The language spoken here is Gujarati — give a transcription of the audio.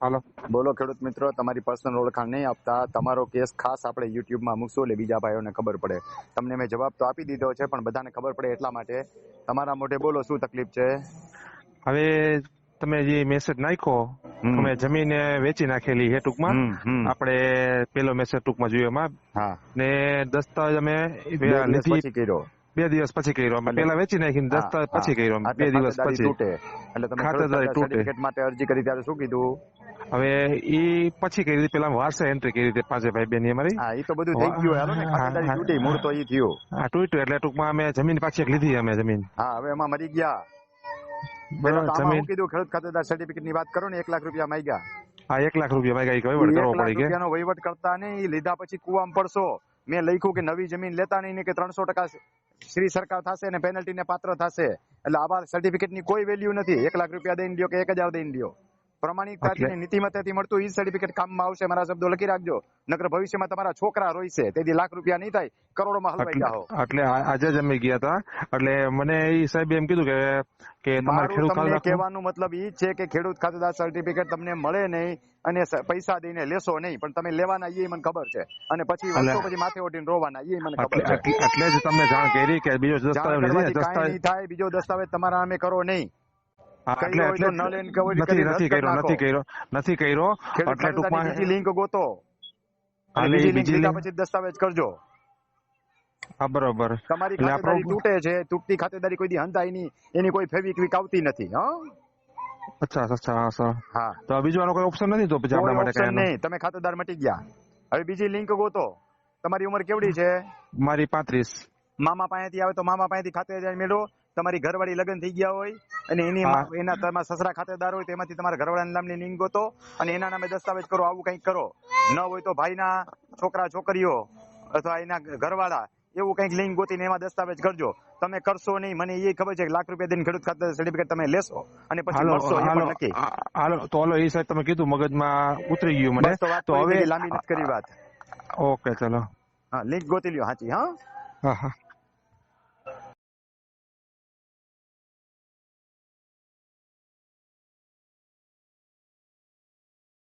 હાલો. બોલો ખેડૂત મિત્રો તમારી પર્સનલ ઓળખાણ નહીં આપતા. તમારો કેસ ખાસ આપણે યુટ્યુબમાં મૂકશું એટલે બીજા ભાઈઓને ખબર પડે. તમને મેં જવાબ તો આપી દીધો છે પણ બધાને ખબર પડે એટલા માટે. તમારા મોઢે બોલો શું તકલીફ છે? હવે તમે જે મેસેજ નાખ્યો અમે જમીન વેચી નાખેલી છે ટૂંકમાં. આપણે પેલો મેસેજ ટૂંકમાં જોયો એમાં. ને દસ્તાવેજ અમે બે દિવસ પછી કર્યો. બે દિવસ પછી કર્યો. અમે પેલા વેચી નાખીને હા, દસ્તાવેજ પછી કર્યો બે દિવસ પછી. એટલે તમે ખાતરદારી તૂટે. માટે અરજી કરી ત્યારે શું કીધું? હવે એ પછી કરી હતી પેલા વારસે એન્ટ્રી કરી રીતે પાંચે ભાઈ બેન અમારી? હા એ તો બધું થઈ ગયું હાલો ને ખાતેદારી તૂટી મૂળ તો એ થયું. હા તૂટ્યું એટલે ટૂંકમાં અમે જમીન પાછી એક લીધી અમે જમીન. હા હવે એમાં મરી ગયા. જમીન. કીધું ખેડૂત ખાતેદાર સર્ટિફિકેટની વાત કરો ને એક લાખ રૂપિયા માંગ્યા. હા એક લાખ રૂપિયા માં એક વહીવટ કરવો પડી રૂપિયાનો વહીવટ કરતા નહીં લીધા પછી કુવામાં પડશો. મેં લખ્યું કે નવી જમીન લેતા નહીં ને કે ત્રણસો ટકા શ્રી સરકાર થશે ને પેનલ્ટી ને પાત્ર થશે. એટલે આવા સર્ટિફિકેટની કોઈ વેલ્યુ નથી. એક લાખ રૂપિયા દઈને લ્યો કે એક હજાર દઈને લ્યો પ્રમાણિકતાથી નીતિમત્તાથી મળતું ઈ સર્ટિફિકેટ કામમાં આવશે. મારા શબ્દો લખી રાખજો. નકર ભવિષ્યમાં તમારા છોકરા રોઈશે. તેથી લાખ રૂપિયા નહીં થાય. કરોડોમાં હલવાઈ જાઓ. એટલે આજે જ અમે ગયા હતા. એટલે મને ઈ સાહેબ એમ કીધું કે કે તમારે ખેડૂત ખાતું કહેવાનો મતલબ ઈ છે કે ખેડૂત ખાતેદાર સર્ટિફિકેટ તમને મળે નહીં અને પૈસા દઈને લેશો નહીં. પણ તમે લેવાના એ મને ખબર છે. અને પછી વર્ષો પછી માથે ઓઢીને રોવાના. એ મને ખબર છે. એટલે જ તમને જાણ કરી કે બીજો દસ્તાવેજ થાય. બીજો દસ્તાવેજ તમારા અમે કરો નહીં. એટલે એટલે ન લઈને કવર નથી નથી કર્યો નથી કર્યો નથી કર્યો. એટલે ટૂંકમાં બીજી લિંક ગોતો. અને બીજી લિંક બીજી લીધા link- પછી દસ્તાવેજ કરજો. હા બરોબર. તમારી ખાતેદારી તૂટે છે તૂટતી ખાતેદારી કોઈ દી હંધાય નહીં એની કોઈ ફેવિક્વિક આવતી નથી હા? અચ્છા અચ્છા હા હા. તો બીજો આનો કોઈ ઓપ્શન નથી તો પછી આપણા માટે કઈ નહીં તમે ખાતેદાર મટી ગયા. હવે બીજી લિંક ગોતો. તમારી ઉંમર કેવડી છે? મારી પાંત્રીસ. મામા પાસેથી આવે તો મામા પાસેથી ખાતેદાર મેળવો. તમારી ઘરવાળી લગ્ન થઈ ગયા હોય અને એની એના તમારા સસરા ખાતેદાર હોય તેમાંથી તમારા ઘરવાળાના નામની લિંક ગોતો અને એના નામે દસ્તાવેજ કરો આવું કંઈક કરો. ન હોય તો ભાઈના છોકરા છોકરીઓ અથવા એના ઘરવાળા એવું કંઈક લિંક ગોતીને એમાં દસ્તાવેજ કરજો. તમે કરશો નહીં મને એ ખબર છે કે લાખ રૂપિયા દઈને ખેડૂત ખાતે સર્ટિફિકેટ તમે લેશો અને પછી મળશો એ પણ નક્કી. હાલો તો હાલો એ સાહેબ તમે કીધું મગજમાં ઉતરી ગયું મને. તો વાત તો હવે લાંબી નથી કરી વાત. ઓકે ચલો. હા લિંક ગોતી લ્યો હાચી હા? હા હા.